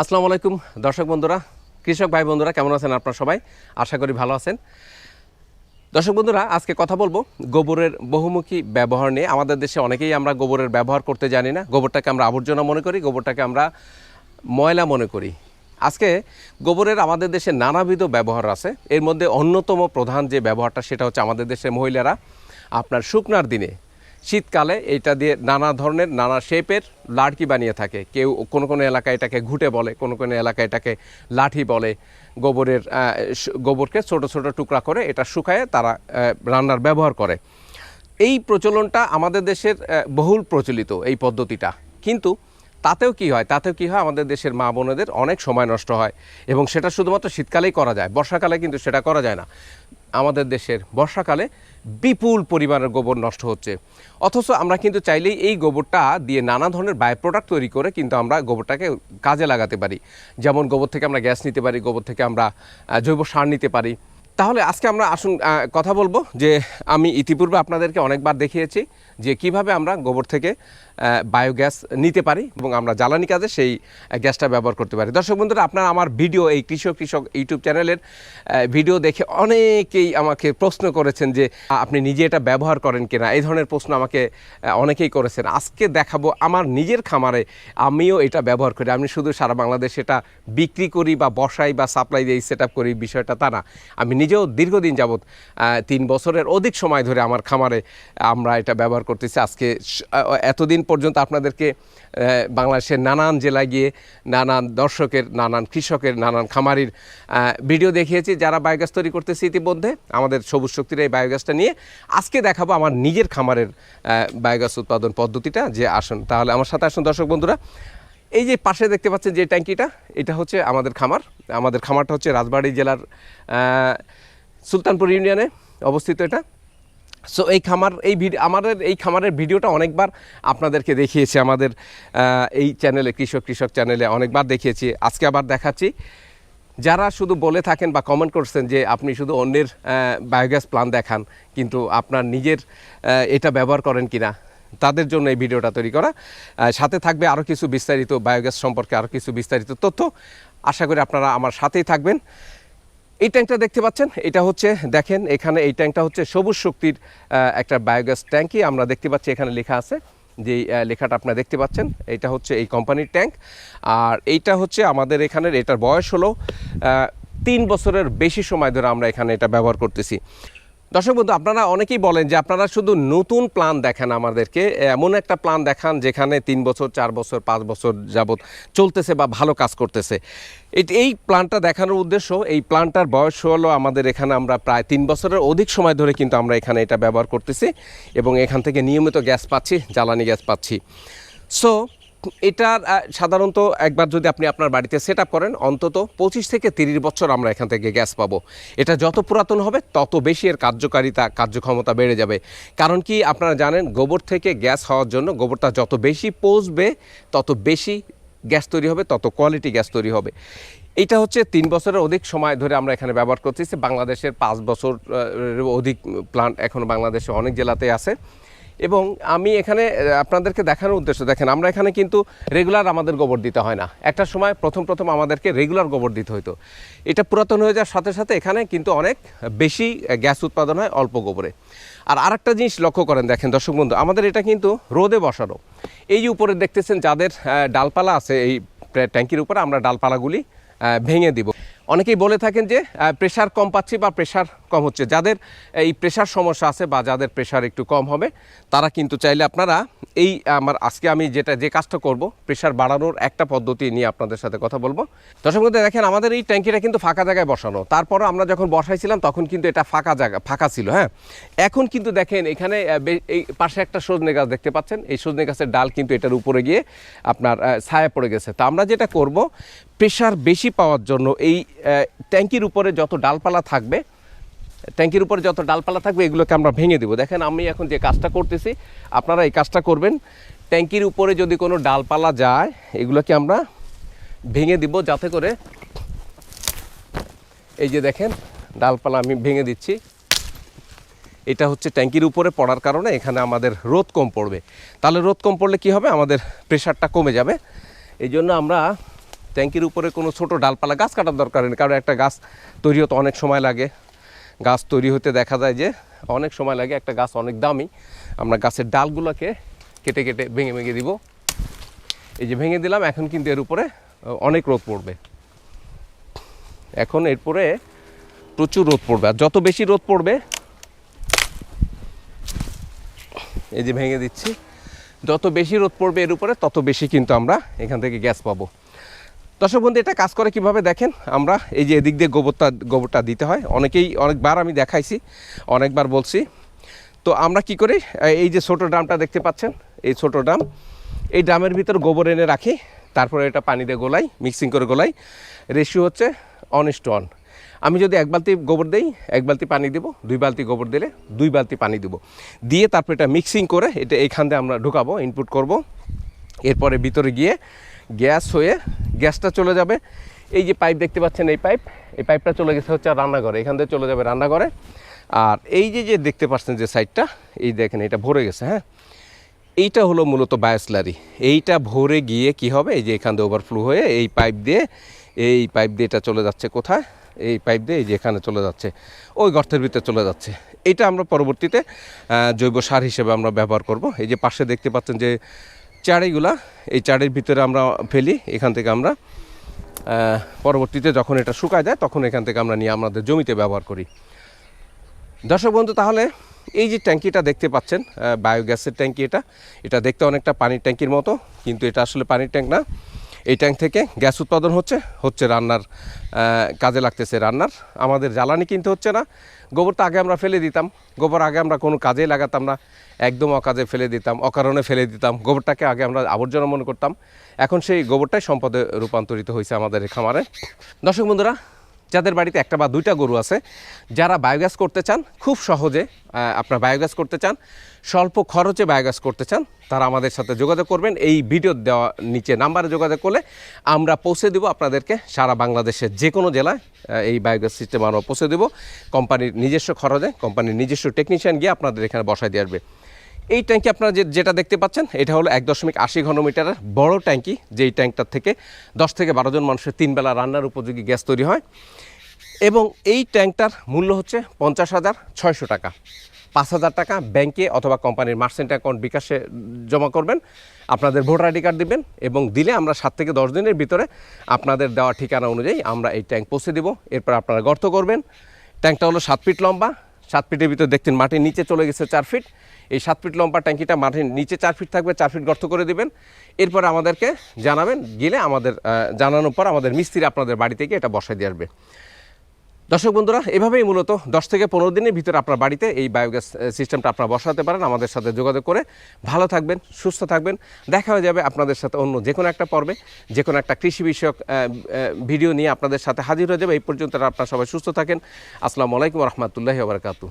আসসালামু আলাইকুম, দর্শক বন্ধুরা, কৃষক ভাই বন্ধুরা, কেমন আছেন আপনারা সবাই? আশা করি ভালো আছেন। দর্শক বন্ধুরা, আজকে কথা বলব গোবরের বহুমুখী ব্যবহার নিয়ে। আমাদের দেশে অনেকেই আমরা গোবরের ব্যবহার করতে জানি না। গোবরটাকে আমরা আবর্জনা মনে করি, গোবরটাকে আমরা ময়লা মনে করি। আজকে গোবরের আমাদের দেশে নানাবিধ ব্যবহার আছে। এর মধ্যে অন্যতম প্রধান যে ব্যবহারটা, সেটা হচ্ছে আমাদের দেশের মহিলারা আপনার শুকনার দিনে শীতকালে এটা দিয়ে নানা ধরনের, নানা শেপের লাড়কি বানিয়ে থাকে। কেউ কোনো কোনো এলাকায় এটাকে ঘুটে বলে, কোনো কোনো এলাকায় এটাকে লাঠি বলে। গোবরের গোবরকে ছোট ছোট টুকরা করে এটা শুকায়ে তারা রান্নার ব্যবহার করে। এই প্রচলনটা আমাদের দেশের বহুল প্রচলিত এই পদ্ধতিটা। কিন্তু তাতেও কি হয়? তাতেও কি হয়? আমাদের দেশের মা বোনেদের অনেক সময় নষ্ট হয়। এবং সেটা শুধুমাত্র শীতকালেই করা যায়। বর্ষাকালে কিন্তু সেটা করা যায় না। আমাদের দেশের বর্ষাকালে বিপুল পরিমাণের গোবর নষ্ট হচ্ছে। অথচ আমরা কিন্তু চাইলেই এই গোবরটা দিয়ে নানা ধরনের বাই প্রোডাক্ট তৈরি করে কিন্তু আমরা গোবরটাকে কাজে লাগাতে পারি। যেমন গোবর থেকে আমরা গ্যাস নিতে পারি, গোবর থেকে আমরা জৈব সার নিতে পারি। তাহলে আজকে আমরা আসুন কথা বলব যে আমি ইতিপূর্বে আপনাদেরকে অনেকবার দেখিয়েছি যে কীভাবে আমরা গোবর থেকে বায়োগ্যাস নিতে পারি এবং আমরা জ্বালানি কাজে সেই গ্যাসটা ব্যবহার করতে পারি। দর্শক বন্ধুরা, আপনারা আমার ভিডিও, এই কৃষক কৃষক ইউটিউব চ্যানেলের ভিডিও দেখে অনেকেই আমাকে প্রশ্ন করেছেন যে, আপনি নিজে এটা ব্যবহার করেন কিনা? এই ধরনের প্রশ্ন আমাকে অনেকেই করেছেন। আজকে দেখাবো আমার নিজের খামারে আমিও এটা ব্যবহার করি। আমি শুধু সারা বাংলাদেশে এটা বিক্রি করি বা বসাই বা সাপ্লাই দিয়ে সেট করি, বিষয়টা তা না। আমি নিজেও দীর্ঘদিন যাবৎ তিন বছরের অধিক সময় ধরে আমার খামারে আমরা এটা ব্যবহার করতেছি। আজকে এতদিন পর্যন্ত আপনাদেরকে বাংলাদেশের নানান জেলায় গিয়ে নানান দর্শকের, নানান কৃষকের, নানান খামারির ভিডিও দেখিয়েছি। যারা বায়োগ্যাস তৈরি করতেছে ইতিমধ্যে, আমাদের সবুজ শক্তির এই বায়োগ্যাসটা নিয়ে আজকে দেখাবো আমার নিজের খামারের বায়োগ্যাস উৎপাদন পদ্ধতিটা যে আসুন। তাহলে আমার সাথে আসুন দর্শক বন্ধুরা। এই যে পাশে দেখতে পাচ্ছেন যে ট্যাঙ্কিটা, এটা হচ্ছে আমাদের খামার। আমাদের খামারটা হচ্ছে রাজবাড়ি জেলার সুলতানপুর ইউনিয়নে অবস্থিত এটা। সো এই খামার, এই ভিডিও আমাদের, এই খামারের ভিডিওটা অনেকবার আপনাদেরকে দেখিয়েছি, আমাদের এই চ্যানেলে কৃষক কৃষক চ্যানেলে অনেকবার দেখিয়েছি। আজকে আবার দেখাচ্ছি। যারা শুধু বলে থাকেন বা কমেন্ট করছেন যে আপনি শুধু অন্যের বায়োগ্যাস প্ল্যান দেখান, কিন্তু আপনার নিজের এটা ব্যবহার করেন কিনা, তাদের জন্য এই ভিডিওটা তৈরি করা। সাথে থাকবে আরও কিছু বিস্তারিত বায়োগ্যাস সম্পর্কে আরও কিছু বিস্তারিত তথ্য। আশা করি আপনারা আমার সাথেই থাকবেন। এই ট্যাঙ্কটা দেখতে পাচ্ছেন? এটা হচ্ছে, দেখেন, এখানে এই ট্যাঙ্কটা হচ্ছে সবুজ শক্তির একটা বায়োগ্যাস ট্যাঙ্কই। আমরা দেখতে পাচ্ছি এখানে লেখা আছে যে লেখাটা আপনারা দেখতে পাচ্ছেন। এটা হচ্ছে এই কোম্পানির ট্যাঙ্ক। আর এইটা হচ্ছে আমাদের এখানের, এটার বয়স হলো তিন বছরের বেশি সময় ধরে আমরা এখানে এটা ব্যবহার করতেছি। দর্শক বন্ধু, আপনারা অনেকেই বলেন যে আপনারা শুধু নতুন প্ল্যান দেখান আমাদেরকে, এমন একটা প্ল্যান দেখান যেখানে তিন বছর, চার বছর, পাঁচ বছর যাবত চলতেছে বা ভালো কাজ করতেছে। এই প্ল্যানটা দেখানোর উদ্দেশ্য, এই প্ল্যানটার বয়স হলো আমাদের এখানে আমরা প্রায় তিন বছরের অধিক সময় ধরে কিন্তু আমরা এখানে এটা ব্যবহার করতেছি এবং এখান থেকে নিয়মিত গ্যাস পাচ্ছি, জ্বালানি গ্যাস পাচ্ছি। সো এটার সাধারণত একবার যদি আপনি আপনার বাড়িতে সেট করেন, অন্তত পঁচিশ থেকে তিরিশ বছর আমরা এখান থেকে গ্যাস পাবো। এটা যত পুরাতন হবে, তত বেশি এর কার্যকারিতা, কার্যক্ষমতা বেড়ে যাবে। কারণ কি আপনারা জানেন, গোবর থেকে গ্যাস হওয়ার জন্য গোবরটা যত বেশি পচবে, তত বেশি গ্যাস তৈরি হবে, তত কোয়ালিটি গ্যাস তৈরি হবে। এটা হচ্ছে তিন বছরের অধিক সময় ধরে আমরা এখানে ব্যবহার করতেছি। বাংলাদেশের পাঁচ বছর অধিক প্লান্ট এখন বাংলাদেশে অনেক জেলাতে আছে। এবং আমি এখানে আপনাদেরকে দেখানোর উদ্দেশ্য, দেখেন, আমরা এখানে কিন্তু রেগুলার আমাদের গোবর দিতে হয় না। একটা সময় প্রথম প্রথম আমাদেরকে রেগুলার গোবর দিতে হতো এটা পুরাতন হয়ে যাওয়ার সাথে সাথে এখানে কিন্তু অনেক বেশি গ্যাস উৎপাদন হয় অল্প গোবরে। আর আরেকটা জিনিস লক্ষ্য করেন, দেখেন, দর্শক বন্ধু, আমাদের এটা কিন্তু রোদে বসানো। এই যে উপরে দেখতেছেন যাদের ডালপালা আছে, এই ট্যাঙ্কির উপরে আমরা ডালপালাগুলি ভেঙে দিব। অনেকেই বলে থাকেন যে প্রেশার কম পাচ্ছি বা প্রেশার কম হচ্ছে। যাদের এই প্রেশার সমস্যা আছে বা যাদের প্রেশার একটু কম হবে, তারা কিন্তু চাইলে আপনারা এই আমার আজকে আমি যেটা, যে কাজটা করব প্রেশার বাড়ানোর একটা পদ্ধতি নিয়ে আপনাদের সাথে কথা বলব। দর্শক দেখেন আমাদের এই ট্যাঙ্কিটা কিন্তু ফাঁকা জায়গায় বসানো। তারপরও আমরা যখন বসাইছিলাম, তখন কিন্তু এটা ফাঁকা জায়গা, ফাঁকা ছিল হ্যাঁ? এখন কিন্তু দেখেন, এখানে এই পাশে একটা সজনে গাছ দেখতে পাচ্ছেন। এই সজনে গাছের ডাল কিন্তু এটার উপরে গিয়ে আপনার ছায়া পড়ে গেছে। তা আমরা যেটা করব প্রেশার বেশি পাওয়ার জন্য এই ট্যাঙ্কির উপরে যত ডালপালা থাকবে, ট্যাঙ্কির উপরে যত ডালপালা থাকবে, এগুলোকে আমরা ভেঙে দেবো। দেখেন, আমি এখন যে কাজটা করতেছি, আপনারা এই কাজটা করবেন। ট্যাঙ্কির উপরে যদি কোনো ডালপালা যায়, এগুলোকে আমরা ভেঙে দিব যাতে করে এই যে দেখেন, ডালপালা আমি ভেঙে দিচ্ছি। এটা হচ্ছে ট্যাঙ্কির উপরে পড়ার কারণে এখানে আমাদের রোদ কম পড়বে। তাহলে রোদ কম পড়লে কি হবে? আমাদের প্রেশারটা কমে যাবে। এই জন্য আমরা ট্যাঙ্কির উপরে কোনো ছোট ডালপালা গাছ কাটার দরকার নেই, কারণ একটা গাছ তৈরি হতে অনেক সময় লাগে। গাছ তৈরি হতে দেখা যায় যে অনেক সময় লাগে, একটা গাছ অনেক দামি। আমরা গাছের ডালগুলোকে কেটে কেটে ভেঙে ভেঙে দিব। এই যে ভেঙে দিলাম, এখন কিন্তু এর উপরে অনেক রোদ পড়বে। এখন এরপরে প্রচুর রোদ পড়বে, আর যত বেশি রোদ পড়বে, এই যে ভেঙে দিচ্ছি, যত বেশি রোদ পড়বে এর উপরে, তত বেশি কিন্তু আমরা এখান থেকে গ্যাস পাবো। দর্শক বন্ধু, এটা কাজ করে কীভাবে দেখেন? আমরা এই যে এদিক দিয়ে গোবরটা গোবরটা দিতে হয়। অনেকেই অনেকবার আমি দেখাইছি, অনেকবার বলছি। তো আমরা কি করি? এই যে ছোট ড্রামটা দেখতে পাচ্ছেন, এই ছোট ড্রাম। এই ড্রামের ভিতর গোবর এনে রাখি, তারপরে এটা পানি দিয়ে গোলাই, মিক্সিং করে গোলাই। রেশিও হচ্ছে অন অন আমি যদি এক বালতি গোবর দেই, এক বালতি পানি দেব, দুই বালতি গোবর দিলে দুই বালতি পানি দেব। দিয়ে তারপর এটা মিক্সিং করে এটা এইখান দিয়ে আমরা ঢুকাবো ইনপুট করব। এরপরে ভিতরে গিয়ে গ্যাস হয়ে গ্যাসটা চলে যাবে। এই যে পাইপ দেখতে পাচ্ছেন এই পাইপ, এই পাইপটা চলে গেছে হচ্ছে রান্নাঘরে, এখান থেকে চলে যাবে রান্নাঘরে। আর এই যে যে দেখতে পাচ্ছেন যে সাইডটা, এই দেখেন এটা ভরে গেছে হ্যাঁ? এইটা হলো মূলত বায়োস্লারি। এইটা ভরে গিয়ে কি হবে? এই যে এখান দিয়ে ওভারফ্লো হয়ে এই পাইপ দিয়ে, এই পাইপ দিয়ে এটা চলে যাচ্ছে কোথায়? এই পাইপ দিয়ে এই যে এখানে চলে যাচ্ছে, ওই গর্তের ভিতরে চলে যাচ্ছে। এটা আমরা পরবর্তীতে জৈব সার হিসেবে আমরা ব্যবহার করব। এই যে পাশে দেখতে পাচ্ছেন যে চাড়িগুলা এই চারের ভিতরে আমরা ফেলি, এখান থেকে আমরা পরবর্তীতে যখন এটা শুকায় যায়, তখন এখান থেকে আমরা নিয়ে আমাদের জমিতে ব্যবহার করি। দর্শক বন্ধু, তাহলে এই যে ট্যাঙ্কিটা দেখতে পাচ্ছেন বায়োগ্যাসের ট্যাঙ্কি এটা এটা দেখতে অনেকটা পানির ট্যাঙ্কির মতো, কিন্তু এটা আসলে পানির ট্যাঙ্ক না। এই ট্যাঙ্ক থেকে গ্যাস উৎপাদন হচ্ছে হচ্ছে রান্নার কাজে লাগতেছে রান্নার। আমাদের জ্বালানি কিনতে হচ্ছে না গোবরটা আগে আমরা ফেলে দিতাম, গোবর আগে আমরা কোনো কাজে লাগাতাম না, একদম অকাজে ফেলে দিতাম, অকারণে ফেলে দিতাম, গোবরটাকে আগে আমরা আবর্জনা মনে করতাম। এখন সেই গোবরটাই সম্পদে রূপান্তরিত হয়েছে আমাদের খামারে। দর্শক বন্ধুরা যাদের বাড়িতে একটা বা দুইটা গরু আছে, যারা বায়োগ্যাস করতে চান, খুব সহজে আপনার বায়োগ্যাস করতে চান, স্বল্প খরচে বায়োগ্যাস করতে চান, তারা আমাদের সাথে যোগাযোগ করবেন। এই ভিডিও দেওয়া নিচে নাম্বারে যোগাযোগ করলে আমরা পৌঁছে দেবো আপনাদেরকে সারা বাংলাদেশের যে কোনো জেলায় এই বায়োগ্যাস সিস্টেম আমরা পৌঁছে দেবো। কোম্পানির নিজস্ব খরচে কোম্পানির নিজস্ব টেকনিশিয়ান গিয়ে আপনাদের এখানে বসায় দিয়ে আসবে। এই ট্যাঙ্কি আপনারা যে যেটা দেখতে পাচ্ছেন, এটা হলো এক দশমিক আশি ঘনমিটারের বড় ট্যাঙ্কি, যেই ট্যাঙ্কটার থেকে দশ থেকে বারো জন মানুষের তিনবেলা রান্নার উপযোগী গ্যাস তৈরি হয়। এবং এই ট্যাঙ্কটার মূল্য হচ্ছে পঞ্চাশ হাজার ছয়শো টাকা। পাঁচ হাজার টাকা ব্যাংকে অথবা কোম্পানির মার্চেন্ট অ্যাকাউন্ট বিকাশে জমা করবেন, আপনাদের ভোটার আইডি কার্ড দিবেন এবং দিলে আমরা সাত থেকে দশ দিনের ভিতরে আপনাদের দেওয়া ঠিকানা অনুযায়ী আমরা এই ট্যাঙ্ক পৌঁছে দেবো। এরপর আপনারা গর্ত করবেন। ট্যাঙ্কটা হলো সাত ফিট লম্বা সাত ফিটের ভিতরে দেখতেন মাটির নিচে চলে গেছে চার ফিট। এই সাত ফিট লম্বা ট্যাঙ্কিটা মাটির নিচে চার ফিট থাকবে, চার ফিট গর্ত করে দেবেন। এরপর আমাদেরকে জানাবেন, গেলে আমাদের জানানোর পর আমাদের মিস্ত্রি আপনাদের বাড়ি থেকে এটা বসাই দিয়ে আসবে। দর্শক বন্ধুরা, এভাবেই মূলত দশ থেকে পনেরো দিনের ভিতরে আপনার বাড়িতে এই বায়োগ্যাস সিস্টেমটা আপনারা বসাতে পারেন, আমাদের সাথে যোগাযোগ করে ভালো থাকবেন, সুস্থ থাকবেন। দেখা হয়ে যাবে আপনাদের সাথে অন্য যে কোনো একটা পর্বে, যে কোনো একটা কৃষি বিষয়ক ভিডিও নিয়ে আপনাদের সাথে হাজির হয়ে যাবে। এই পর্যন্ত আপনারা সবাই সুস্থ থাকেন। আসসালামু আলাইকুম রহমতুল্লাহ বারকাতু